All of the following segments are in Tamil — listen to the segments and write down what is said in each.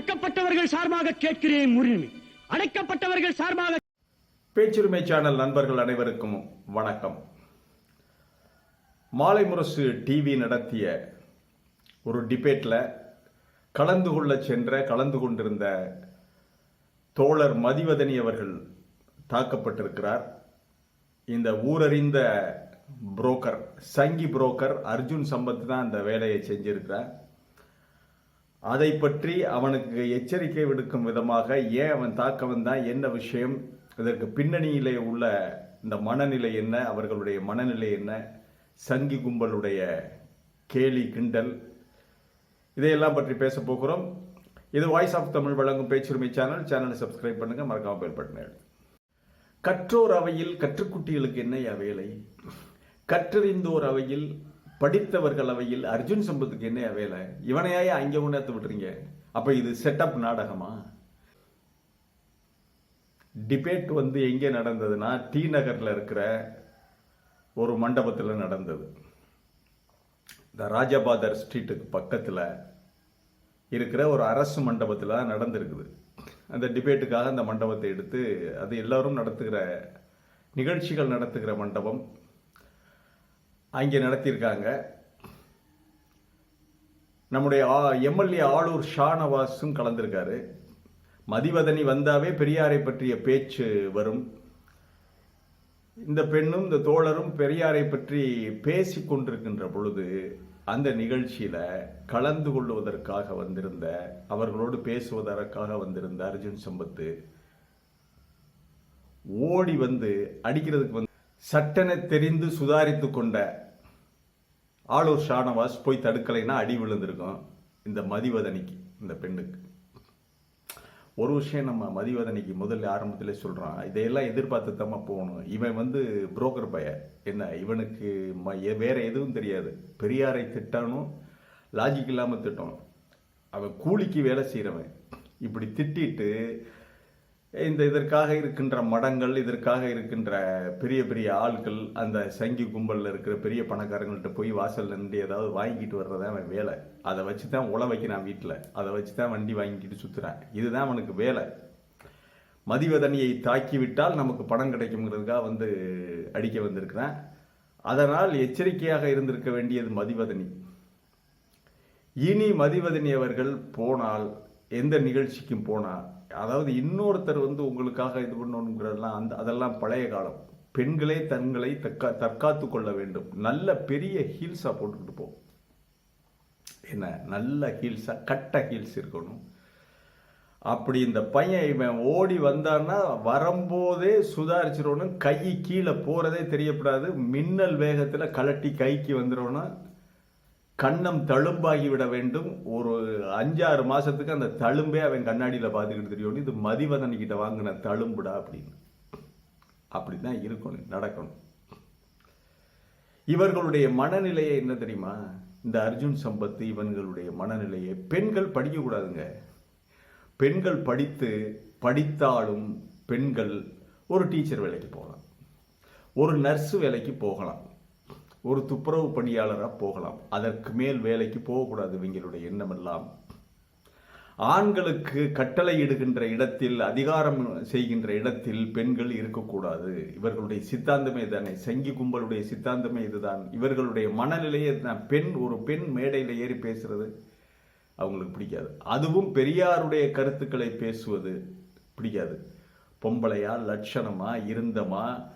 ஒடுக்கப்பட்டவர்கள் சார்பாக கேட்கிறேன் உரிமை அடைக்கப்பட்டவர்கள் சார்பாக பேச்சுரிமை சேனல் நண்பர்கள் அனைவருக்கும் வணக்கம். மாலை முரசு டிவி நடத்திய ஒரு டிபேட்டில் கலந்து கொள்ள சென்ற கலந்து கொண்டிருந்த தோழர் மதிவதனி அவர்கள் தாக்கப்பட்டிருக்கிறார். இந்த ஊரறிந்த புரோக்கர் சங்கி புரோக்கர் அர்ஜுன் சம்பத் தான் இந்த வேலையை செஞ்சிருக்கிறார். அதை பற்றி அவனுக்கு எச்சரிக்கை விடுக்கும் விதமாக ஏன் அவன் தாக்க வந்தான் என்ன விஷயம்? இதற்கு பின்னணியிலே உள்ள இந்த மனநிலை என்ன? அவர்களுடைய மனநிலை என்ன? சங்கி கும்பலுடைய கேலி கிண்டல். இதையெல்லாம் பற்றி பேச போகிறோம். இது வாய்ஸ் ஆஃப் தமிழ் வழங்கும் பேச்சுரிமை சேனல். சேனலை சப்ஸ்கிரைப் பண்ணுங்க மறக்காம பெல் பட்டனை கற்றோர் அவையில் கற்றுக்குட்டிகளுக்கு என்னையா வேலை கற்றறிந்தோர் அவையில் படித்தவர்கள் அவையில் அர்ஜுன் சம்பத்துக்கு என்ன வேலை இவனையாய அங்கே உணர்த்து விட்டுறீங்க. அப்போ இது செட்டப் நாடகமா? டிபேட் வந்து எங்கே நடந்ததுன்னா டி நகரில் இருக்கிற ஒரு மண்டபத்தில் நடந்தது. இந்த ராஜபாதர் ஸ்ட்ரீட்டுக்கு பக்கத்தில் இருக்கிற ஒரு அரசு மண்டபத்தில் தான் நடந்திருக்குது. அந்த டிபேட்டுக்காக அந்த மண்டபத்தை எடுத்து அது எல்லோரும் நடத்துகிற நிகழ்ச்சிகள் நடத்துகிற மண்டபம். அங்கே நடத்தியிருக்காங்க. நம்முடைய எம்எல்ஏ ஆளூர் ஷானவாஸும் கலந்திருக்காரு. மதிவதனி வந்தாவே பெரியாரை பற்றிய பேச்சு வரும். இந்த பெண்ணும் இந்த தோழரும் பெரியாரை பற்றி பேசி கொண்டிருக்கின்ற பொழுது அந்த நிகழ்ச்சியில கலந்து கொள்வதற்காக வந்திருந்த அவர்களோடு பேசுவதற்காக வந்திருந்த அர்ஜுன் சம்பத்து ஓடி வந்து அடிக்கிறதுக்கு வந்து சட்டென தெரிந்து சுதாரித்து கொண்ட ஆளூர் ஷானவாஸ் போய் தடுக்கலைன்னா அடி விழுந்திருக்கும் இந்த மதிவதனிக்கு இந்த பெண்ணுக்கு. ஒரு விஷயம் நம்ம மதிவதனிக்கு முதல்ல ஆரம்பத்திலே சொல்கிறான் இதையெல்லாம் எதிர்பார்த்து தாம்மா போகணும். இவன் வந்து புரோக்கர் பய என்ன இவனுக்கு ம- வேறு எதுவும் தெரியாது. பெரியாரை திட்டானும் லாஜிக் இல்லாமல் திட்டணும் அவன் கூலிக்கு வேலை செய்கிறவன் இப்படி திட்டிட்டு இந்த இதற்காக இருக்கின்ற மடங்கள் இதற்காக இருக்கின்ற பெரிய பெரிய ஆட்கள் அந்த சங்கி கும்பலில் இருக்கிற பெரிய பணக்காரங்கள்ட்ட போய் வாசலில் நின்று ஏதாவது வாங்கிட்டு வர்றதா அவன் வேலை. அதை வச்சு தான் உழ வைக்கிறான் வீட்டில் அதை வச்சு தான் வண்டி வாங்கிட்டு சுற்றுறேன் இதுதான் அவனுக்கு வேலை. மதிவதனியை தாக்கிவிட்டால் நமக்கு பணம் கிடைக்குங்கிறதுக்காக வந்து அடிக்க வந்திருக்கிறான். அதனால் எச்சரிக்கையாக இருந்திருக்க வேண்டியது மதிவதனி. இனி மதிவதனி அவர்கள் போனால் எந்த நிகழ்ச்சிக்கும் போனால் அதாவது இன்னொருத்தர் வந்து உங்களுக்காக இது பண்ணணுங்கிறதெல்லாம் அந்த அதெல்லாம் பழைய காலம். பெண்களே தங்களை தற்கா தற்காத்து கொள்ள வேண்டும். நல்ல பெரிய ஹீல்ஸாக போட்டுக்கிட்டு போ. என்ன? நல்ல ஹீல்ஸாக கட்ட ஹீல்ஸ் இருக்கணும். அப்படி இந்த பையன் இவன் ஓடி வந்தான்னா வரும்போதே சுதாரிச்சிடணும் கை கீழே போகிறதே தெரியப்படாது. மின்னல் வேகத்தில் கலட்டி கைக்கு வந்துடணும் கண்ணம் தழும்பாகி விட வேண்டும். ஒரு அஞ்சாறு மாசத்துக்கு அந்த தழும்பே அவன் கண்ணாடியில் பார்த்துக்கிட்டு தெரியணும் இது மதிவதன் கிட்ட வாங்கின தழும்புடா அப்படின்னு. அப்படி தான் இருக்கணும் நடக்கணும். இவர்களுடைய மனநிலையை என்ன தெரியுமா? இந்த அர்ஜுன் சம்பத்து இவன்களுடைய மனநிலையை பெண்கள் படிக்கக்கூடாதுங்க. பெண்கள் படித்து படித்தாலும் பெண்கள் ஒரு டீச்சர் வேலைக்கு போகலாம். ஒரு நர்ஸு வேலைக்கு போகலாம். ஒரு துப்புரவு பணியாளராக போகலாம். அதற்கு மேல் வேலைக்கு போகக்கூடாது. இவங்களுடைய எண்ணமெல்லாம். ஆண்களுக்கு கட்டளை இடுகின்ற இடத்தில் அதிகாரம் செய்கின்ற இடத்தில் பெண்கள் இருக்கக்கூடாது. இவர்களுடைய சித்தாந்தமே தானே. சங்கி கும்பலுடைய சித்தாந்தமே இதுதான். இவர்களுடைய மனநிலையே தான். பெண் ஒரு பெண் மேடையில் ஏறி பேசுறது அவங்களுக்கு பிடிக்காது. அதுவும் பெரியாருடைய கருத்துக்களை பேசுவது பிடிக்காது. பொம்பளையா லட்சணமா இருந்தமா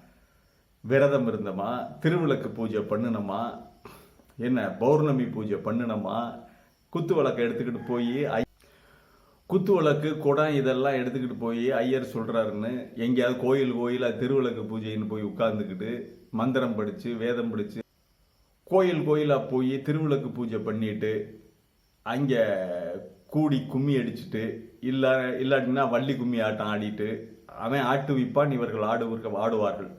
விரதம் இருந்தோமா? திருவிளக்கு பூஜை பண்ணுனமா? என்ன பௌர்ணமி பூஜை பண்ணுனமா? குத்து விளக்கை எடுத்துக்கிட்டு போய் குத்து விளக்கு குடம் இதெல்லாம் எடுத்துக்கிட்டு போய் ஐயர் சொல்கிறாருன்னு எங்கேயாவது கோயில் கோயிலாக திருவிளக்கு பூஜைன்னு போய் உட்கார்ந்துக்கிட்டு மந்திரம் படித்து வேதம் படித்து கோயில் கோயிலாக போய் திருவிளக்கு பூஜை பண்ணிட்டு அங்கே கூடி கும்மி அடிச்சுட்டு இல்லை இல்லாட்டினா வள்ளி கும்மி ஆட்டம் ஆடிட்டு அவன் ஆட்டு விப்பான் இவர்கள் ஆடுவர்கள் ஆடுவார்கள்.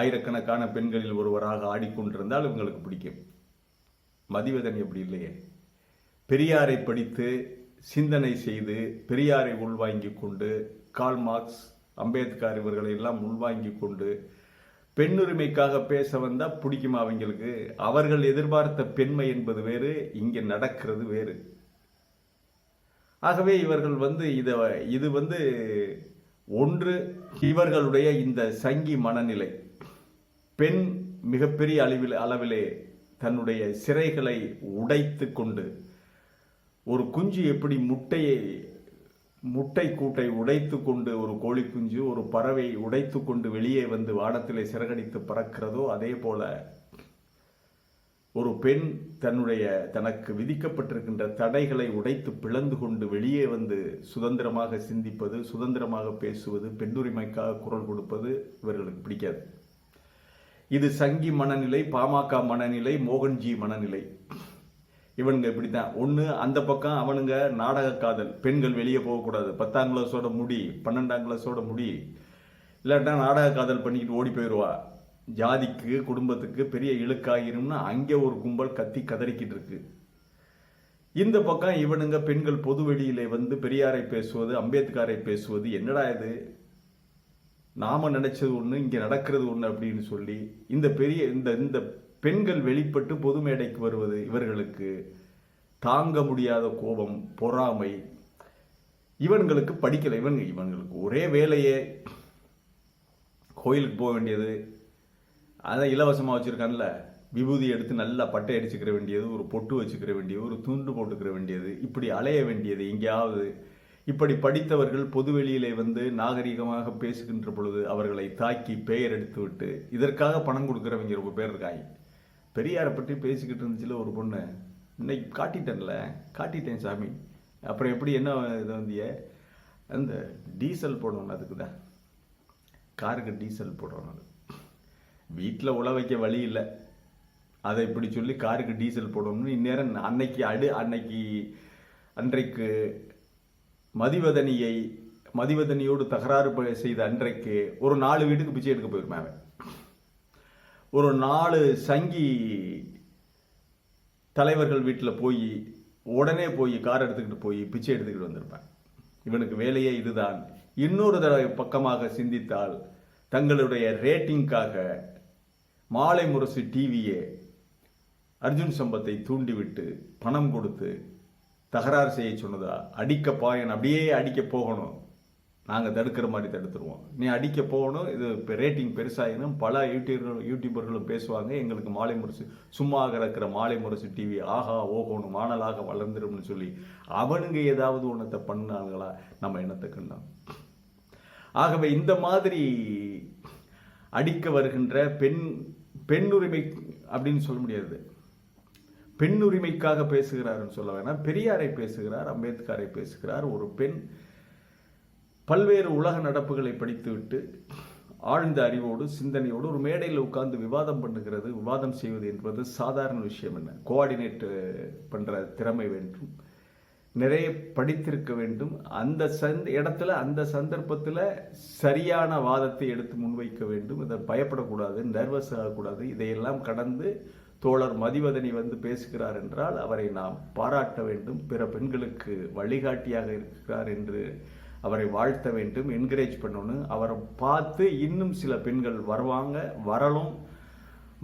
ஆயிரக்கணக்கான பெண்களில் ஒருவராக ஆடிக்கொண்டிருந்தால் இவங்களுக்கு பிடிக்கும். மதிவதன் எப்படி இல்லையே? பெரியாரை படித்து சிந்தனை செய்து பெரியாரை உள்வாங்கி கொண்டு கால் மார்க்ஸ் அம்பேத்கர் இவர்களை எல்லாம் உள்வாங்கி கொண்டு பெண்ணுரிமைக்காக பேச வந்தால் பிடிக்குமா அவங்களுக்கு? அவர்கள் எதிர்பார்த்த பெண்மை என்பது வேறு இங்கே நடக்கிறது வேறு. ஆகவே இவர்கள் வந்து இதை இது வந்து ஒன்று இவர்களுடைய இந்த சங்கி மனநிலை. பெண் மிகப்பெரிய அளவில் அளவிலே தன்னுடைய சிறைகளை உடைத்து கொண்டு ஒரு குஞ்சு எப்படி முட்டையை முட்டை கூட்டை உடைத்து கொண்டு ஒரு கோழி குஞ்சு ஒரு பறவை உடைத்து கொண்டு வெளியே வந்து வானத்திலே சிறகடித்து பறக்கிறதோ அதே போல ஒரு பெண் தன்னுடைய தனக்கு விதிக்கப்பட்டிருக்கின்ற தடைகளை உடைத்து பிளந்து கொண்டு வெளியே வந்து சுதந்திரமாக சிந்திப்பது சுதந்திரமாக பேசுவது பெண்ணுரிமைக்காக குரல் கொடுப்பது இவர்களுக்கு பிடிக்காது. இது சங்கி மனநிலை பாமக மனநிலை மோகன்ஜி மனநிலை. இவனுங்க இப்படித்தான். ஒன்று அந்த பக்கம் அவனுங்க நாடக காதல். பெண்கள் வெளியே போகக்கூடாது. பத்தாம் கிளாஸோட முடி பன்னெண்டாம் கிளாஸோட முடி. இல்லாட்டா நாடக காதல் பண்ணிக்கிட்டு ஓடி போயிடுவா ஜாதிக்கு குடும்பத்துக்கு பெரிய இழுக்காகிரும்னு அங்கே ஒரு கும்பல் கத்தி கதறிக்கிட்டு இருக்கு. இந்த பக்கம் இவனுங்க பெண்கள் பொது வெளியிலே வந்து பெரியாரை பேசுவது அம்பேத்கரை பேசுவது என்னடா இது? நாம நினைச்சது ஒன்று இங்கே நடக்கிறது ஒன்று அப்படின்னு சொல்லி இந்த பெரிய இந்த இந்த பெண்கள் வெளிப்பட்டு பொது மேடைக்கு வருவது இவர்களுக்கு தாங்க முடியாத கோபம் பொறாமை. இவன்களுக்கு படிக்கலை இவன் இவன்களுக்கு ஒரே வேலையே கோயிலுக்கு போக வேண்டியது. அதை இலவசமாக வச்சுருக்கான்ல விபூதி எடுத்து நல்லா பட்டை அடிச்சுக்கிற வேண்டியது ஒரு பொட்டு வச்சுக்கிற வேண்டியது ஒரு துண்டு போட்டுக்கிற வேண்டியது இப்படி அலைய வேண்டியது எங்கேயாவது இப்படி படித்தவர்கள் பொதுவெளியிலே வந்து நாகரிகமாக பேசுகின்ற பொழுது அவர்களை தாக்கி பெயர் எடுத்து விட்டு இதற்காக பணம் கொடுக்குறவங்க ரொம்ப பேர் இருக்காங்க. பெரியாரை பற்றி பேசிக்கிட்டு இருந்துச்சுல ஒரு பொண்ணு இன்னைக்கு காட்டிட்டேன்ல காட்டிட்டேன் சாமி. அப்புறம் எப்படி என்ன இது வந்திய? அந்த டீசல் போடணும் அதுக்கு தான் காருக்கு டீசல் போடுறோம் அது வீட்டில் உழ வைக்க வழி இல்லை. அதை இப்படி சொல்லி காருக்கு டீசல் போடணும்னு இந்நேரம் அன்னைக்கு அடு அன்னைக்கு அன்றைக்கு மதிவதனியை மதிவதனியோடு தகராறு செய்த அன்றைக்கு ஒரு நாலு வீட்டுக்கு பிச்சை எடுக்க போயிருப்பேன் அவன். ஒரு நாலு சங்கி தலைவர்கள் வீட்டில் போய் உடனே போய் கார் எடுத்துக்கிட்டு போய் பிச்சை எடுத்துக்கிட்டு வந்திருப்பேன். இவனுக்கு வேலையே இதுதான். இன்னொரு தடவை பக்கமாக சிந்தித்தால் தங்களுடைய ரேட்டிங்காக மாலை முரசு டிவியே அர்ஜுன் சம்பத்தை தூண்டிவிட்டு பணம் கொடுத்து தகராறு செய்ய சொன்னதா? அடிக்க பாயன் அப்படியே அடிக்க போகணும். நாங்கள் தடுக்கிற மாதிரி தடுத்துருவோம். நீ அடிக்க போகணும் இது இப்போ ரேட்டிங் பெருசாகினும் பல யூடியூபர்கள் யூடியூபர்களும் பேசுவாங்க. எங்களுக்கு மாலை முரசு சும்மா கிடக்கிற மாலை முரசு டிவி ஆஹா ஓகோன்னு மாணலாக வளர்ந்துரும்னு சொல்லி அவனுங்க ஏதாவது ஒன்றத்தை பண்ணாங்களா நம்ம என்னத்தை கண்டோம். ஆகவே இந்த மாதிரி அடிக்க வருகின்ற பெண் பெண்ணுரிமை அப்படின்னு சொல்ல முடியாது. பெண்ணுரிமைக்காக பேசுகிறார்னு சொல்ல வேணாம். பெரியாரை பேசுகிறார் அம்பேத்கரை பேசுகிறார். ஒரு பெண் பல்வேறு உலக நடப்புகளை படித்துவிட்டு ஆழ்ந்த அறிவோடு சிந்தனையோடு ஒரு மேடையில் உட்கார்ந்து விவாதம் பண்ணுகிறது. விவாதம் செய்வது என்பது சாதாரண விஷயம் என்ன கோஆர்டினேட் பண்ணுற திறமை வேண்டும். நிறைய படித்திருக்க வேண்டும். அந்த சந்த இடத்துல அந்த சந்தர்ப்பத்தில் சரியான வாதத்தை எடுத்து முன்வைக்க வேண்டும். இதை பயப்படக்கூடாது நர்வஸ் ஆகக்கூடாது. இதையெல்லாம் கடந்து தோழர் மதிவதனி வந்து பேசுகிறார் என்றால் அவரை நாம் பாராட்ட வேண்டும் பிற பெண்களுக்கு வழிகாட்டியாக இருக்கிறார் என்று அவரை வாழ்த்த வேண்டும் என்கரேஜ் பண்ணணும் அவரை பார்த்து இன்னும் சில பெண்கள் வருவாங்க வரலும்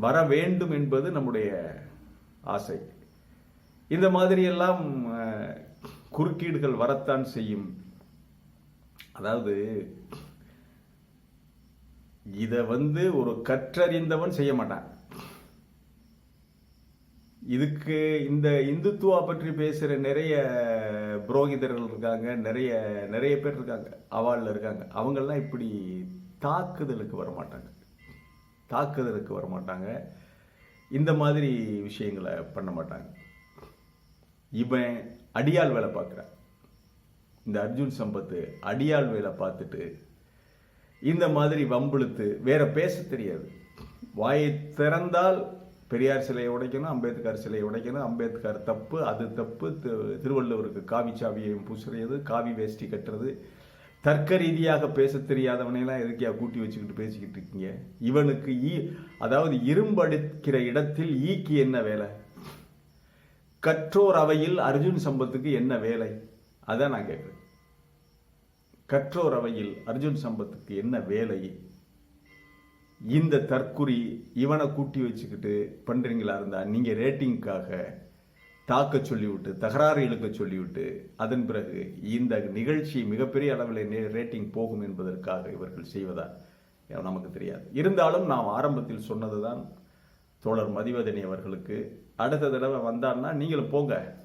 வர வேண்டும் என்பது நம்முடைய ஆசை. இந்த மாதிரியெல்லாம் குறுக்கீடுகள் வரத்தான் செய்யும். அதாவது இதை வந்து ஒரு கற்றறிந்தவன் செய்ய மாட்டான். இதுக்கு இந்த இந்துத்துவா பற்றி பேசுகிற நிறைய புரோகிதர்கள் இருக்காங்க நிறைய நிறைய பேர் இருக்காங்க அவாலில் இருக்காங்க. அவங்கெல்லாம் இப்படி தாக்குதலுக்கு வர மாட்டாங்க தாக்குதலுக்கு வர மாட்டாங்க இந்த மாதிரி விஷயங்களை பண்ண மாட்டாங்க. இவன் அடியாள் வேலை பார்க்குறான் இந்த அர்ஜுன் சம்பத்து அடியாள் வேலை பார்த்துட்டு இந்த மாதிரி வம்பிழுத்து வேற பேச தெரியாது. வாயை திறந்தால் பெரியார் சிலையை உடைக்கணும் அம்பேத்கர் சிலையை உடைக்கணும். அம்பேத்கர் தப்பு அது தப்பு. திருவள்ளுவருக்கு காவி சாவியையும் பூசுறது காவி வேஷ்டி கட்டுறது. தர்க்க ரீதியாக பேச தெரியாதவனையெல்லாம் எதுக்கியா கூட்டி வச்சுக்கிட்டு பேசிக்கிட்டு இருக்கீங்க? இவனுக்கு ஈ அதாவது இரும்படிக்கிற இடத்தில் ஈக்கு என்ன வேலை? கற்றோர் அவையில் அர்ஜுன் சம்பத்துக்கு என்ன வேலை? அதான் நான் கேட்குறேன். கற்றோர் அவையில் அர்ஜுன் சம்பத்துக்கு என்ன வேலை? இந்த தற்குறி இவனை கூட்டி வச்சுக்கிட்டு பண்ணுறீங்களா இருந்தால் நீங்கள் ரேட்டிங்க்காக தாக்க சொல்லிவிட்டு தகராறு இழுக்க சொல்லிவிட்டு அதன் பிறகு இந்த நிகழ்ச்சி மிகப்பெரிய அளவில் ரேட்டிங் போகும் என்பதற்காக இவர்கள் செய்வதா நமக்கு தெரியாது. இருந்தாலும் நாம் ஆரம்பத்தில் சொன்னதுதான் தோழர் மதிவதனி அவர்களுக்கு அடுத்த தடவை வந்தான்னா நீங்களும் போங்க.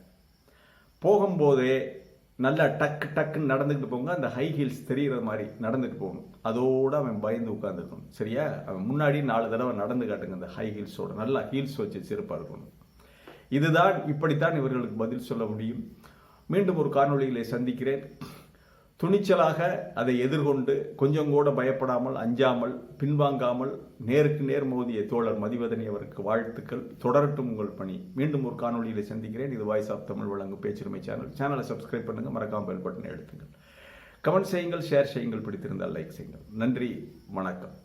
போகும்போதே நல்லா டக்கு டக்குன்னு நடந்துக்கிட்டு போங்க. அந்த ஹை ஹீல்ஸ் தெரிகிற மாதிரி நடந்துட்டு போகணும். அதோடு அவன் பயந்து உட்காந்துருக்கணும் சரியா? அவன் முன்னாடி நாலு தடவை நடந்து காட்டுங்க அந்த ஹை ஹீல்ஸோட நல்லா ஹீல்ஸ் வச்சு சிறப்பாக இருக்கணும். இதுதான் இப்படித்தான் இவர்களுக்கு பதில் சொல்ல முடியும். மீண்டும் ஒரு காணொலிகளை சந்திக்கிறேன். துணிச்சலாக அதை எதிர்கொண்டு கொஞ்சம் கூட பயப்படாமல் அஞ்சாமல் பின்வாங்காமல் நேருக்கு நேர் மோதிய தோழர் மதிவதனி அவருக்கு வாழ்த்துக்கள். தொடரட்டும் உங்கள் பணி. மீண்டும் ஒரு காணொலியில் சந்திக்கிறேன். இது வாய்ஸ் ஆஃப் தமிழ் வழங்கு பேச்சுரிமை சேனல். சேனலை சப்ஸ்கிரைப் பண்ணுங்கள் மறக்காமல் பெல் பட்டனை எடுத்துங்கள் கமெண்ட் செய்யுங்கள் ஷேர் செய்யுங்கள் பிடித்திருந்தால் லைக் செய்யுங்கள். நன்றி வணக்கம்.